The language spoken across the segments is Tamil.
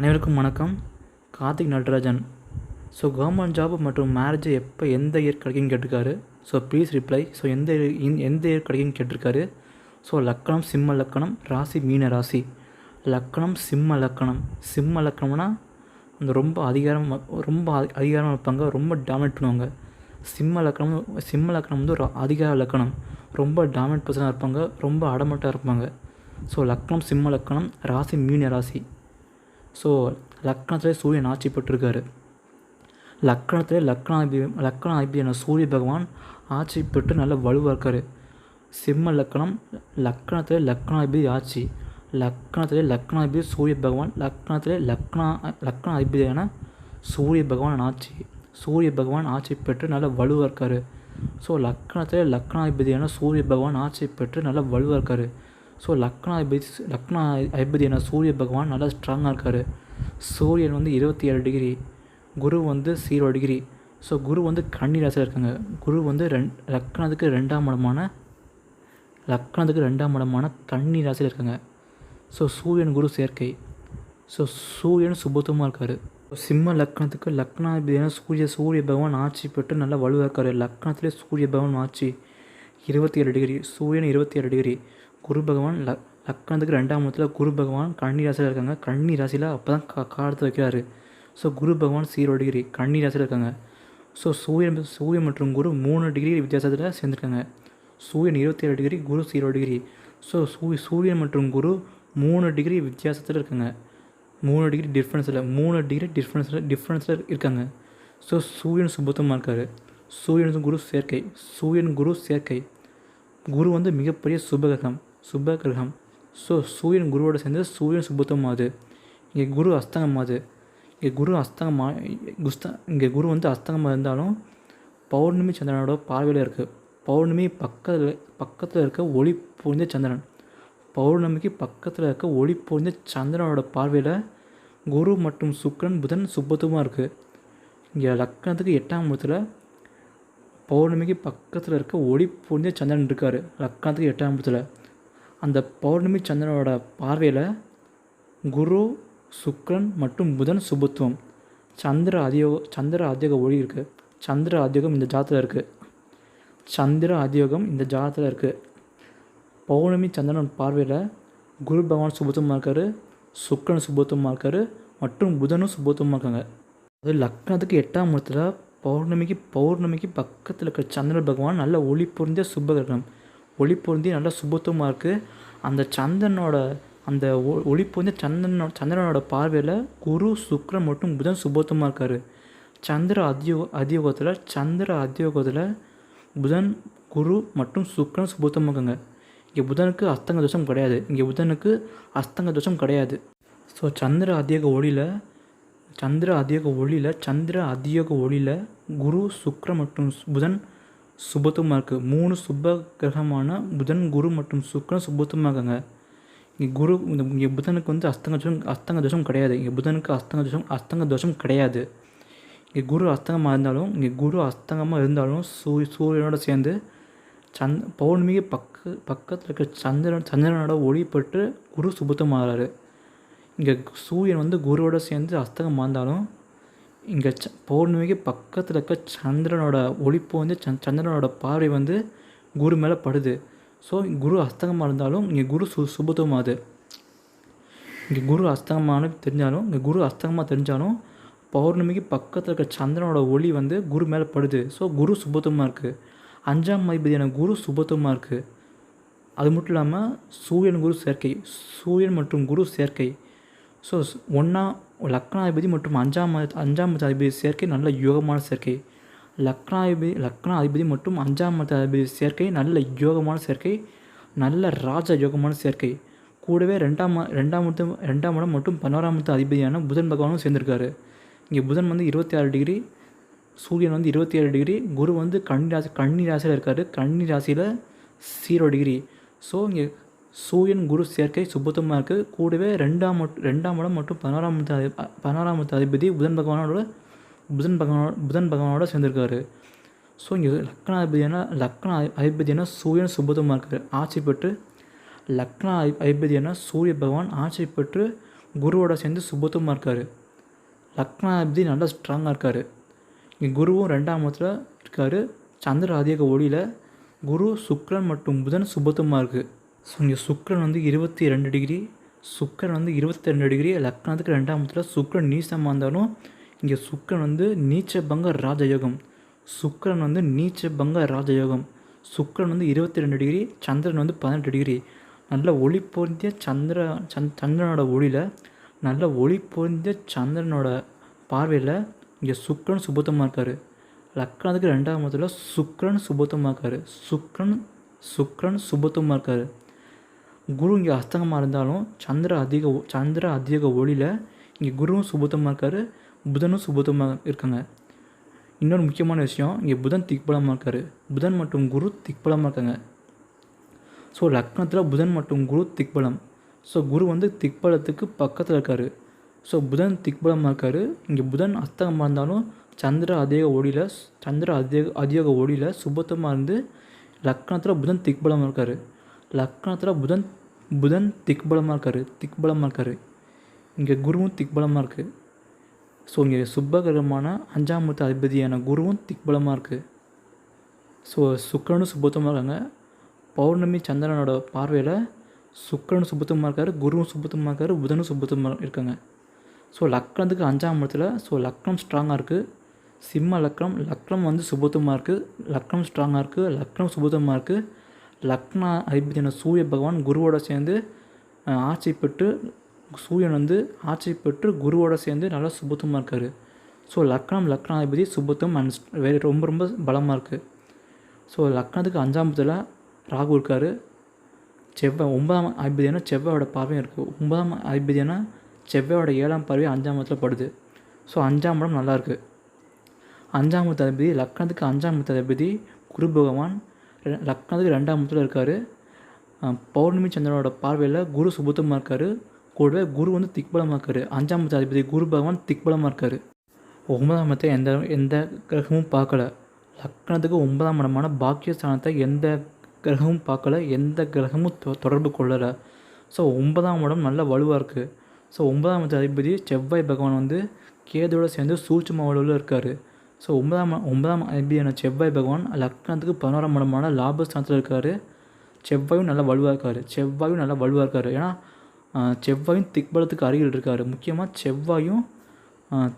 அனைவருக்கும் வணக்கம். Karthik Natarajan. So government job மற்றும் மேரேஜ் எப்போ எந்த இயர் கிடைக்குன்னு கேட்டிருக்காரு? ஸோ ப்ளீஸ் ரிப்ளை ஸோ எந்த இன்- எந்த இயர் கிடைக்குன்னு கேட்டிருக்காரு? ஸோ லக்கணம் சிம்ம லக்கணம் ராசி மீன ராசி. லக்கணம் சிம்ம லக்கணம். சிம்ம லக்கணம்னா அந்த ரொம்ப அதிகாரம் ரொம்ப அதி- அதிகாரம் இருப்பாங்க ரொம்ப டாமினேட் பண்ணுவாங்க. சிம்ம லக்கணம் சிம்ம லக்கணம் வந்து ஒரு அதிகார லக்கணம். ரொம்ப டாமினேட் பர்சனாக இருப்பாங்க ரொம்ப அடமட்டாக இருப்பாங்க. ஸோ லக்கணம் சிம்ம லக்கணம் ராசி மீன ராசி. ஸோ லக்னத்திலே சூரியன் ஆட்சி பெற்றிருக்காரு லக்னத்திலே லக்னாதிபதி லக்னாதிபதியான சூரிய பகவான் ஆட்சி பெற்று நல்ல வலுவாக இருக்கார். சிம்ம லக்னம் லக்னத்திலே லக்னாதிபதி ஆட்சி. லக்னத்திலே லக்னாதிபதி சூரிய பகவான் லக்னத்திலே லக்னா லக்னாதிபதியான சூரிய பகவான் ஆட்சி. சூரிய பகவான் ஆட்சி பெற்று நல்ல வலுவாக இருக்கார். ஸோ லக்னத்திலே லக்னாதிபதியான சூரிய பகவான் ஆட்சி பெற்று நல்ல வலுவாக இருக்கார். ஸோ லக்னாதிபதி லக்னா அதிபதியான சூரிய பகவான் நல்லா ஸ்ட்ராங்காக இருக்கார். சூரியன் வந்து இருபத்தி ஏழு டிகிரி குரு வந்து ஜீரோ டிகிரி ஸோ குரு வந்து கன்னி ராசியில் இருக்காங்க. குரு வந்து ரெண் லக்னத்துக்கு ரெண்டாம் இடமான லக்னத்துக்கு ரெண்டாம் இடமான கன்னி ராசியில் இருக்காங்க. ஸோ சூரியன் குரு சேர்க்கை. ஸோ சூரியன் சுபத்துவமாக இருக்கார். சிம்ம லக்னத்துக்கு லக்னாதிபதியான சூரிய சூரிய பகவான் ஆட்சி பெற்று நல்லா வலுவாக இருக்கார். லக்னத்திலே சூரிய பகவான் ஆட்சி இருபத்தி ஏழு டிகிரி சூரியன் இருபத்தி ஏழு டிகிரி குரு பகவான் ல லக்னத்துக்கு ரெண்டாம் இடத்துல குரு பகவான் கன்னி ராசியில் இருக்காங்க. கன்னி ராசியில் அப்போ தான் கா காலத்தை வைக்கிறாரு. ஸோ குரு பகவான் சீரோ டிகிரி கன்னி ராசியில் இருக்காங்க. ஸோ சூரியன் சூரியன் மற்றும் குரு மூணு டிகிரி வித்தியாசத்தில் சேர்ந்துருக்காங்க. சூரியன் இருபத்தி ஏழு டிகிரி குரு ஜீரோ டிகிரி ஸோ சூ சூரியன் மற்றும் குரு மூணு டிகிரி வித்தியாசத்தில் இருக்காங்க. மூணு டிகிரி டிஃப்ரென்ஸில் மூணு டிகிரி டிஃப்ரென்ஸில் டிஃப்ரென்ஸில் இருக்காங்க. ஸோ சூரியன் சுபத்தமாக இருக்கார். சூரியன் குரு சேர்க்கை. சூரியன் குரு சேர்க்கை. குரு வந்து மிகப்பெரிய சுபகிரகம். சுப கிரகம் ஸோ சூரியன் குருவோட சேர்ந்து சூரியன் சுபத்துவமாகுது இங்கே குரு அஸ்தங்கமாகுது இங்கே குரு அஸ்தங்கமா குஸ்த இங்கே குரு வந்து அஸ்தங்கமாக இருந்தாலும் பௌர்ணமி சந்திரனோட பார்வையில் இருக்குது பௌர்ணமி பக்கத்தில் பக்கத்தில் இருக்க ஒளி பொழிந்த சந்திரன். பௌர்ணமிக்கு பக்கத்தில் இருக்க ஒளி பொழிந்த சந்திரனோட பார்வையில் குரு மற்றும் சுக்ரன் புதன் சுபத்துவமாக இருக்குது இங்கே லக்னத்துக்கு எட்டாம் இடத்துல பௌர்ணமிக்கு பக்கத்தில் இருக்க ஒளி பொழிந்த சந்திரன் இருக்கார். லக்னத்துக்கு எட்டாம் இடத்துல. அந்த பௌர்ணமி சந்திரனோட பார்வையில் குரு சுக்ரன் மற்றும் புதன் சுபத்துவம். சந்திர அதியோக சந்திர அதியோக ஒளி இருக்குது சந்திர அதியோகம் இந்த ஜாதத்தில் இருக்குது சந்திர அதியோகம் இந்த ஜாதத்தில் இருக்குது பௌர்ணமி சந்திரன் பார்வையில் குரு பகவான் சுபத்துவமாக இருக்கார் சுக்ரன் சுபத்துவமாக இருக்கார் மற்றும் புதனும் சுபத்துவமாக இருக்காங்க. அது லக்னத்துக்கு எட்டாம் இடத்துல பௌர்ணமிக்கு பௌர்ணமிக்கு பக்கத்தில் இருக்கிற சந்திர பகவான் நல்ல ஒளி பொருந்திய சுபகிரகம் ஒளி பொருந்தி நல்லா சுபத்துவமாக இருக்குது அந்த சந்திரனோட அந்த ஒ- ஒளி பொருந்தி சந்திரனோட சந்திரனோட பார்வையில் குரு சுக்ரன் மற்றும் புதன் சுபத்துவமாக இருக்கார். சந்திர அதியோக அதியோகத்தில் சந்திர அதியோகத்தில் புதன் குரு மற்றும் சுக்ரன் சுபத்துவமாக இருக்காங்க. இங்கே புதனுக்கு அஸ்தங்க தோஷம் கிடையாது. இங்கே புதனுக்கு அஸ்தங்க தோஷம் கிடையாது. ஸோ சந்திர அதியோக ஒளியில் சந்திர அதியோக ஒளியில் சந்திர அதியோக ஒளியில் குரு சுக்கிர மற்றும் புதன் சுபத்துவமாக இருக்குது மூணு சுப கிரகமான புதன் குரு மற்றும் சுக்கரன் சுபத்துவமாக இருக்காங்க இங்கே குரு இந்த இங்கே புதனுக்கு வந்து அஸ்தங்க தோஷம் அஸ்தங்க தோஷம் கிடையாது. இங்கே புதனுக்கு அஸ்தங்க தோஷம் அஸ்தங்க தோஷம் கிடையாது. இங்கே குரு அஸ்தங்கமாக இருந்தாலும் இங்கே குரு அஸ்தங்கமாக இருந்தாலும் சூரிய சூரியனோட சேர்ந்து சந்த் பௌர்ணமிக்கு பக்க பக்கத்தில் இருக்கிற சந்திரன் சந்திரனோட ஒளிப்பட்டு குரு சுபத்தமாகறாரு இங்கே சூரியன் வந்து குருவோட சேர்ந்து அஸ்தகம் இருந்தாலும் இங்கே ச பௌர்ணமிக்கு பக்கத்தில் இருக்க சந்திரனோட ஒளிப்பு வந்து சந் சந்திரனோட பார்வை வந்து குரு மேலே படுது. ஸோ குரு அஸ்தகமாக இருந்தாலும் இங்கே குரு சு சுபத்துவமாகுது இங்கே குரு அஸ்தகமான தெரிஞ்சாலும் இங்கே குரு அஸ்தகமாக தெரிஞ்சாலும் பௌர்ணமிக்கு பக்கத்தில் இருக்க சந்திரனோட ஒளி வந்து குரு மேலே படுது. ஸோ குரு சுபத்துவமாக இருக்குது அஞ்சாம் அதிபதியான குரு சுபத்துவமாக இருக்குது அது மட்டும் இல்லாமல் சூரியன் குரு சேர்க்கை சூரியன் மற்றும் குரு சேர்க்கை. ஸோ ஒன்றா லக்னாதிபதி மற்றும் அஞ்சாம் அஞ்சாம் மத அதிபதி சேர்க்கை நல்ல யோகமான சேர்க்கை. லக்னாதிபதி லக்னா அதிபதி மற்றும் அஞ்சாம் மத அதிபதி சேர்க்கை நல்ல யோகமான சேர்க்கை நல்ல ராஜ யோகமான சேர்க்கை. கூடவே ரெண்டாம் ரெண்டாம் ரெண்டாம் இடம் மற்றும் பதினோராமத்து அதிபதியான புதன் பகவானும் சேர்ந்திருக்காரு. இங்கே புதன் வந்து இருபத்தி ஆறு டிகிரி சூரியன் வந்து இருபத்தி ஏழு டிகிரி குரு வந்து கன்னி ராசி கன்னி ராசியில் இருக்கார். கன்னி ராசியில் ஜீரோ டிகிரி. ஸோ இங்கே சூரியன் குரு சேர்க்கை சுபத்தமாக இருக்குது கூடவே ரெண்டாம் ரெண்டாம் இடம் மற்றும் பதினாறாம் இடத்து அதிபதி புதன் பகவானோட புதன் பகவானோட புதன் பகவானோட சேர்ந்திருக்காரு. ஸோ இங்கே லக்னாதிபதியான லக்ன அதிபதியான சூரியன் சுபத்துவமாக இருக்கார் ஆட்சி பெற்று லக்னா அதிபதியான சூரிய பகவான் ஆட்சி பெற்று குருவோட சேர்ந்து சுபத்துவமாக இருக்கார் லக்னாதிபதி நல்லா ஸ்ட்ராங்காக இருக்கார். இங்கே குருவும் ரெண்டாம் இடத்துல இருக்கார். சந்திர அதிக ஒளியில் குரு சுக்ரன் மற்றும் புதன் சுபத்துவமாக இருக்குது ஸோ இங்கே சுக்ரன் வந்து இருபத்தி ரெண்டு டிகிரி சுக்கிரன் வந்து இருபத்தி ரெண்டு டிகிரி லக்னத்துக்கு ரெண்டாம் இடத்துல சுக்ரன் நீசமாக இருந்தாலும் இங்கே சுக்கிரன் வந்து நீச்ச பங்க ராஜயோகம். சுக்கரன் வந்து நீச்ச பங்க ராஜயோகம். சுக்கரன் வந்து இருபத்தி ரெண்டு டிகிரி சந்திரன் வந்து பதினெட்டு டிகிரி நல்ல ஒளி பொருந்திய சந்திர சந் சந்திரனோட ஒளியில் நல்ல ஒளி பொருந்திய சந்திரனோட பார்வையில் இங்கே சுக்கரன் சுபத்தமாக இருக்கார். லக்னத்துக்கு ரெண்டாம் இடத்துல சுக்கரன் சுபத்தமாக இருக்கார். சுக்கரன் சுக்கரன் சுபத்தமாக இருக்கார். குரு இங்கே அஸ்தங்கமாக இருந்தாலும் சந்திர அதிக சந்திர அதிக ஒளியில் இங்கே குருவும் சுபத்தமாக இருக்கார் புதனும் சுபத்தமாக இருக்காங்க. இன்னொரு முக்கியமான விஷயம் இங்கே புதன் திக்பலமாக இருக்கார். புதன் மற்றும் குரு திக்பலமாக இருக்காங்க. ஸோ லக்னத்தில் புதன் மற்றும் குரு திக்பலம். ஸோ குரு வந்து திக்பலத்துக்கு பக்கத்தில் இருக்கார். ஸோ புதன் திக்பலமாக இருக்கார். இங்கே புதன் அஸ்தகமாக இருந்தாலும் சந்திர அதிக ஒளியில் சந்திர அதிக அதிக ஒளியில் சுபத்தமாக இருந்து லக்னத்தில் புதன் திக்பலமாக இருக்கார். லக்னத்தில் புதன் புதன் திக்பலமாக இருக்கார் திக்பலமாக இருக்கார். இங்கே குருவும் திக்பலமாக இருக்குது ஸோ இங்கே சுப்பகரமான அஞ்சாம் மூத்த அதிபதியான குருவும் திக்பலமாக இருக்குது ஸோ சுக்கரனும் சுபத்தமாக இருக்காங்க. பௌர்ணமி சந்திரனோட பார்வையில் சுக்கரனும் சுபத்தமாக இருக்கார் குருவும் சுபத்தமாக இருக்கார் புதனும் சுபத்தமாக இருக்காங்க. ஸோ லக்னத்துக்கு அஞ்சாம் இடத்துல ஸோ லக்னம் ஸ்ட்ராங்காக இருக்குது சிம்ம லக்னம் லக்னம் வந்து சுபத்தமாக இருக்குது லக்னம் ஸ்ட்ராங்காக இருக்குது லக்னம் சுபத்தமாக இருக்குது லக்னா அதிபதியான சூரிய பகவான் குருவோட சேர்ந்து ஆட்சி பெற்று சூரியன் வந்து ஆட்சி பெற்று குருவோட சேர்ந்து நல்லா சுபத்தமாக இருக்கார். ஸோ லக்னம் லக்னாதிபதி சுபத்துவம் அண்ட் வேறு ரொம்ப ரொம்ப பலமாக இருக்குது ஸோ லக்னத்துக்கு அஞ்சாம் பத்தில் ராகு இருக்கார். செவ்வாய் ஒன்பதாம் அதிபதியான செவ்வாயோட பார்வையும் இருக்குது ஒன்பதாம் அதிபதியான செவ்வாயோட ஏழாம் பார்வை அஞ்சாம் இடத்துல படுது. ஸோ அஞ்சாம் இடம் நல்லாயிருக்கு அஞ்சாம் இடத்து அதிபதி லக்னத்துக்கு அஞ்சாம் இடத்து அதிபதி குரு பகவான் லக்னத்துக்கு ரெண்டாம் இடத்துல இருக்கார். பௌர்ணமி சந்திரனோட பார்வையில் குரு சுபத்தமாக இருக்கார். கூடவே குரு வந்து திக்பலமாக இருக்கார். அஞ்சாம் இடத்து அதிபதி குரு பகவான் திக்பலமாக இருக்கார். ஒன்பதாம் இடத்தை எந்த எந்த கிரகமும் பார்க்கல. லக்னத்துக்கு ஒன்பதாம் இடமான பாக்கியஸ்தானத்தை எந்த கிரகமும் பார்க்கல. எந்த கிரகமும் தொ- தொடர்பு கொள்ளலை. ஸோ ஒன்பதாம் இடம் நல்ல வலுவாக இருக்குது ஸோ ஒன்பதாம் இடத்து அதிபதி செவ்வாய் பகவான் வந்து கேதோடு சேர்ந்து சூட்சும வலுவில் இருக்கார். ஸோ ஒன்பதாம் ஒன்பதாம் அதிபதியான செவ்வாய் பகவான் லக்னத்துக்கு பதினோராம் மடமான லாபஸ்தானத்தில் இருக்கார். செவ்வாயும் நல்லா வலுவாக இருக்கார். செவ்வாயும் நல்லா வலுவாக இருக்கார். ஏன்னா செவ்வாயும் திக்பலத்துக்கு அருகில் இருக்கார். முக்கியமாக செவ்வாயும்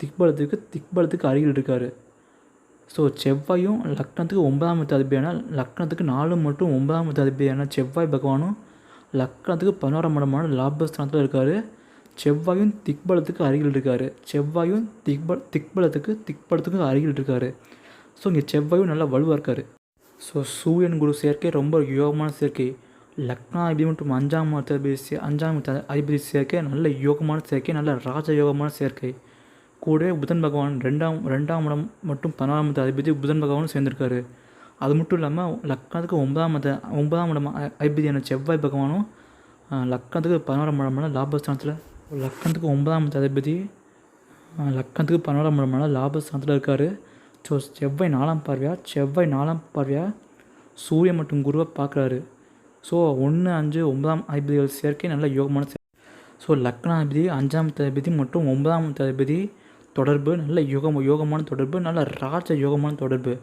திக்பலத்துக்கு திக்பலத்துக்கு அருகில் இருக்கார். ஸோ செவ்வாயும் லக்னத்துக்கு ஒன்பதாம் அதிபதியான லக்னத்துக்கு நாலு மற்றும் ஒன்பதாம் அதிபதியான செவ்வாய் பகவானும் லக்னத்துக்கு பதினோராம் மடமான லாபஸ்தானத்தில் இருக்கார். செவ்வாயும் திக்பலத்துக்கு அருகில் இருக்கார். செவ்வாயும் திக்ப திக்பலத்துக்கு திக்பலத்துக்கு அருகில் இருக்கார். ஸோ இங்கே செவ்வாயும் நல்லா வலுவாக இருக்கார். ஸோ சூரியன் குரு சேர்க்கை ரொம்ப யோகமான சேர்க்கை. லக்னாதிபதி மற்றும் அஞ்சாம் அதிபதி அஞ்சாம் அதிபதி சேர்க்கை நல்ல யோகமான சேர்க்கை நல்ல ராஜயோகமான சேர்க்கை. கூடவே புதன் பகவான் ரெண்டாம் ரெண்டாம் இடம் மற்றும் பதினாலாம் இடத்து அதிபதி புதன் பகவானும் சேர்ந்திருக்காரு. அது மட்டும் இல்லாமல் லக்னத்துக்கு ஒன்பதாம் மத ஒன்பதாம் இடம் அதிபதியான செவ்வாய் பகவானும் லக்னத்துக்கு பதினோராம் இடமான லாபஸ்தானத்தில் லக்கணத்துக்கு ஒன்பதாம் இடத்து அதிபதி அஹ், லக்னத்துக்கு இடமான லாபஸ்தானத்தில் இருக்கார். ஸோ செவ்வாய் நாலாம் பார்வையாக செவ்வாய் நாலாம் பார்வையாக சூரியன் மற்றும் குருவை பார்க்குறாரு. ஸோ ஒன்று அஞ்சு ஒன்பதாம் அதிபதிகள் சேர்க்கை நல்ல யோகமான சேர்க்கை ஸோ லக்னாதிபதி அஞ்சாம் அதிபதி மற்றும் ஒன்பதாம் அதிபதி தொடர்பு நல்ல யோகம் யோகமான தொடர்பு நல்ல ராஜ யோகமான தொடர்பு.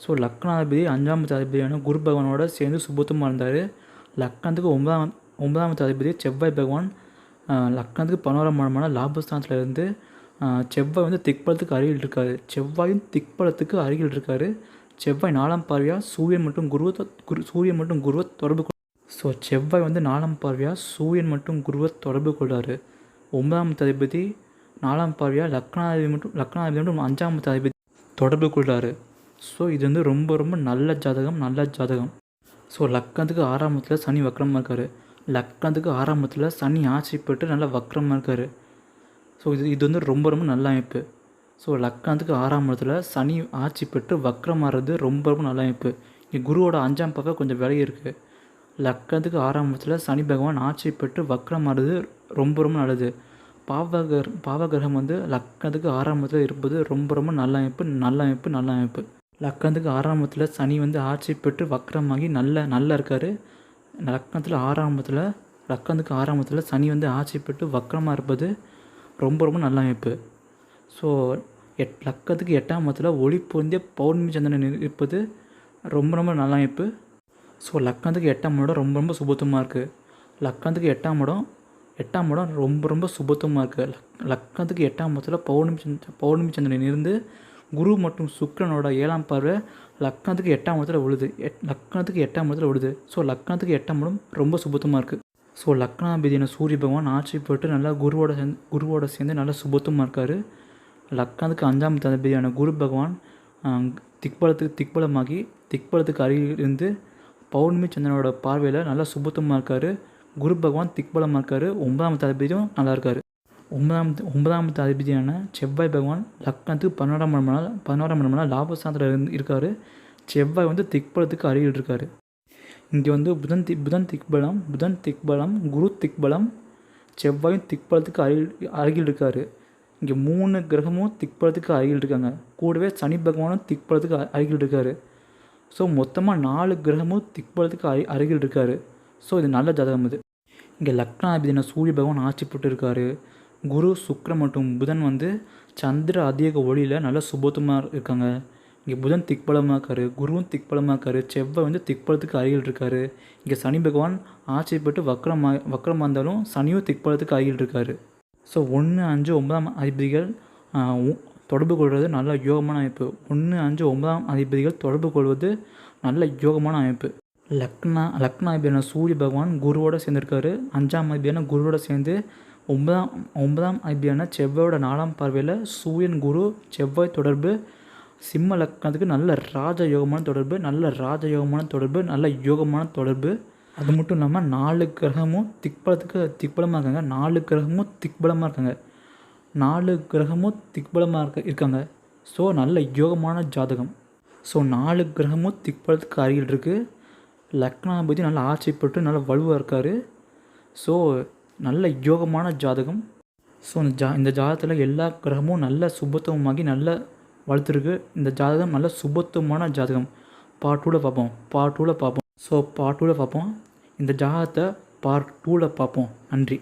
ஸோ லக்னாதிபதி அஞ்சாம் அதிபதியான குரு பகவானோட சேர்ந்து சுபத்துவமாக இருந்தார். லக்னத்துக்கு ஒன்பதாம் ஒன்பதாம் அதிபதி செவ்வாய் பகவான் லக்னத்துக்கு பதினோராம் இடமான லாபஸ்தானத்தில் இருந்து செவ்வாய் வந்து திக்பலத்துக்கு அருகில் இருக்காரு. செவ்வாயும் திக்பலத்துக்கு அருகில் இருக்காரு. செவ்வாய் நாலாம் பார்வையாக சூரியன் மற்றும் குருவை குரு சூரியன் மற்றும் குருவை தொடர்பு ஸோ செவ்வாய் வந்து நாலாம் பார்வையாக சூரியன் மற்றும் குருவை தொடர்பு கொள்கிறாரு ஒன்பதாம் தளபதி நாலாம் பார்வையாக லக்னாதிபதி மற்றும் லக்னாதிபதி மற்றும் அஞ்சாம் தளபதி தொடர்பு கொள்கிறாரு ஸோ இது வந்து ரொம்ப ரொம்ப நல்ல ஜாதகம் நல்ல ஜாதகம். ஸோ லக்னத்துக்கு ஆறாமத்தில் சனி வக்கரமாக இருக்கார். லக்னத்துக்கு ஆரம்பத்தில் சனி ஆட்சி பெற்று நல்லா வக்ரமாக இருக்கார். ஸோ இது இது வந்து ரொம்ப ரொம்ப நல்ல அமைப்பு. ஸோ லக்னத்துக்கு ஆறாம் இடத்துல சனி ஆட்சி பெற்று வக்ரமாகிறது ரொம்ப ரொம்ப நல்ல அமைப்பு. இங்கே குருவோட அஞ்சாம் பக்கம் கொஞ்சம் விலகி இருக்குது லக்னத்துக்கு ஆறாம் இடத்துல சனி பகவான் ஆட்சி பெற்று வக்ரமாகிறது ரொம்ப ரொம்ப நல்லது. பாவகர் பாவகிரகம் வந்து லக்னத்துக்கு ஆரம்பத்தில் இருப்பது ரொம்ப ரொம்ப நல்ல அமைப்பு நல்ல அமைப்பு நல்ல அமைப்பு. லக்னத்துக்கு ஆரம்பத்தில் சனி வந்து ஆட்சி பெற்று வக்ரமாகி நல்ல நல்லா இருக்கார். லக்னத்தில் ஆறாம் இடத்துல லக்கணத்துக்கு ஆறாம் சனி வந்து ஆட்சி பெற்று வக்கரமாக இருப்பது ரொம்ப ரொம்ப நல்ல அமைப்பு. ஸோ எட் லக்கத்துக்கு எட்டாம் மதத்தில் ஒளி பொருந்திய பௌர்ணமி சந்திரன் இருப்பது ரொம்ப ரொம்ப நல்ல அமைப்பு. ஸோ லக்கணத்துக்கு எட்டாம் இடம் ரொம்ப ரொம்ப சுபத்துவமாக இருக்குது லக்கணத்துக்கு எட்டாம் இடம் எட்டாம் இடம் ரொம்ப ரொம்ப சுபத்துவமாக இருக்குது லக் லக்கணத்துக்கு எட்டாம் மதத்தில் பௌர்ணமி சந்த் பௌர்ணமி சந்திரன் இருந்து குரு மற்றும் சுக்கரனோட ஏழாம் பார்வை லக்கணத்துக்கு எட்டாம் இடத்துல விழுது. எட் லக்கணத்துக்கு எட்டாம் இடத்துல விழுது. ஸோ லக்கணத்துக்கு எட்டாம் இடம் ரொம்ப சுபத்தமாக இருக்குது ஸோ லக்னாபிதியான சூரிய பகவான் ஆட்சி போட்டு நல்லா குருவோட சேர்ந்து குருவோட சேர்ந்து நல்லா சுபத்தமாக இருக்கார். லக்கணத்துக்கு அஞ்சாம் தளபதியான குரு பகவான் திக்பலத்துக்கு திக்பலமாகி திக்பலத்துக்கு அருகில் இருந்து பௌர்ணமி சந்திரனோட பார்வையில் நல்லா சுபத்தமாக இருக்கார். குரு பகவான் திக்பலமாக இருக்கார். ஒன்பதாம் தளபதியும் நல்லா இருக்கார். ஒன்பதாம் ஒன்பதாம் அதிபதியான செவ்வாய் பகவான் லக்னத்துக்கு பதினோராம் மணி பதினோராம் மணி லாபஸ்தானத்தில் இருந்து இருக்கார். செவ்வாய் வந்து திக்பலத்துக்கு அருகில் இருக்கார். இங்கே வந்து புதன் தி புதன் திக்பலம் புதன் திக்பலம் குரு திக்பலம் செவ்வாயும் திக்பலத்துக்கு அருகில் அருகில் இருக்கார். இங்கே மூணு கிரகமும் திக்பலத்துக்கு அருகில் இருக்காங்க. கூடவே சனி பகவானும் திக்பலத்துக்கு அருகில் இருக்கார். ஸோ மொத்தமாக நாலு கிரகமும் திக்பலத்துக்கு அரு அருகில் இருக்கார். ஸோ இது நல்ல ஜாதகம் இது. இங்கே லக்னாதிபதியான சூரிய பகவான் ஆட்சி போட்டு இருக்காரு குரு சுக்ர மற்றும் புதன் வந்து சந்திர அதிக ஒளியில் நல்லா சுபத்துமாக இருக்காங்க. இங்கே புதன் திக்பலமாக இருக்காரு குருவும் திக்பலமாக இருக்காரு செவ்வாய் வந்து திக்பலத்துக்கு அருகில் இருக்காரு. இங்கே சனி பகவான் ஆட்சி பெற்று வக்ரமா வக்ரமாக இருந்தாலும் சனியும் திக்பலத்துக்கு அருகில் இருக்காரு. ஸோ ஒன்று அஞ்சு ஒன்பதாம் அதிபதிகள் தொடர்பு கொள்வது நல்ல யோகமான அமைப்பு. ஒன்று அஞ்சு ஒன்பதாம் அதிபதிகள் தொடர்பு கொள்வது நல்ல யோகமான அமைப்பு. லக்னா லக்னா அதிபதியான சூரிய பகவான் குருவோட சேர்ந்துருக்காரு. அஞ்சாம் அதிபதியான குருவோட சேர்ந்து ஒன்பதாம் ஒன்பதாம் அதிபதியான செவ்வாயோட நாலாம் பார்வையில் சூரியன் குரு செவ்வாய் தொடர்பு சிம்ம லக்னத்துக்கு நல்ல ராஜ யோகமான தொடர்பு நல்ல ராஜ யோகமான தொடர்பு நல்ல யோகமான தொடர்பு. அது மட்டும் இல்லாமல் நாலு கிரகமும் திக்பலத்துக்கு திக்பலமாக இருக்காங்க. நாலு கிரகமும் திக்பலமாக இருக்காங்க. நாலு கிரகமும் திக்பலமாக இருக்க இருக்காங்க. ஸோ நல்ல யோகமான ஜாதகம். ஸோ நாலு கிரகமும் திக்பலத்துக்கு அருகில் இருக்குது லக்னாபதி நல்லா ஆட்சி பெற்று நல்லா வலுவாக இருக்கார். ஸோ நல்ல யோகமான ஜாதகம். ஸோ இந்த ஜா இந்த ஜாதகத்தில் எல்லா கிரகமும் நல்ல சுபத்துவமாகி நல்ல வளர்த்துருக்கு. இந்த ஜாதகம் நல்ல சுபத்துவமான ஜாதகம். பார்ட் டூவில் பார்ப்போம். பார்ட் டூவில் பார்ப்போம். ஸோ பார்ட் டூவில் பார்ப்போம். இந்த ஜாதகத்தை பார்ட் டூவில் பார்ப்போம். நன்றி.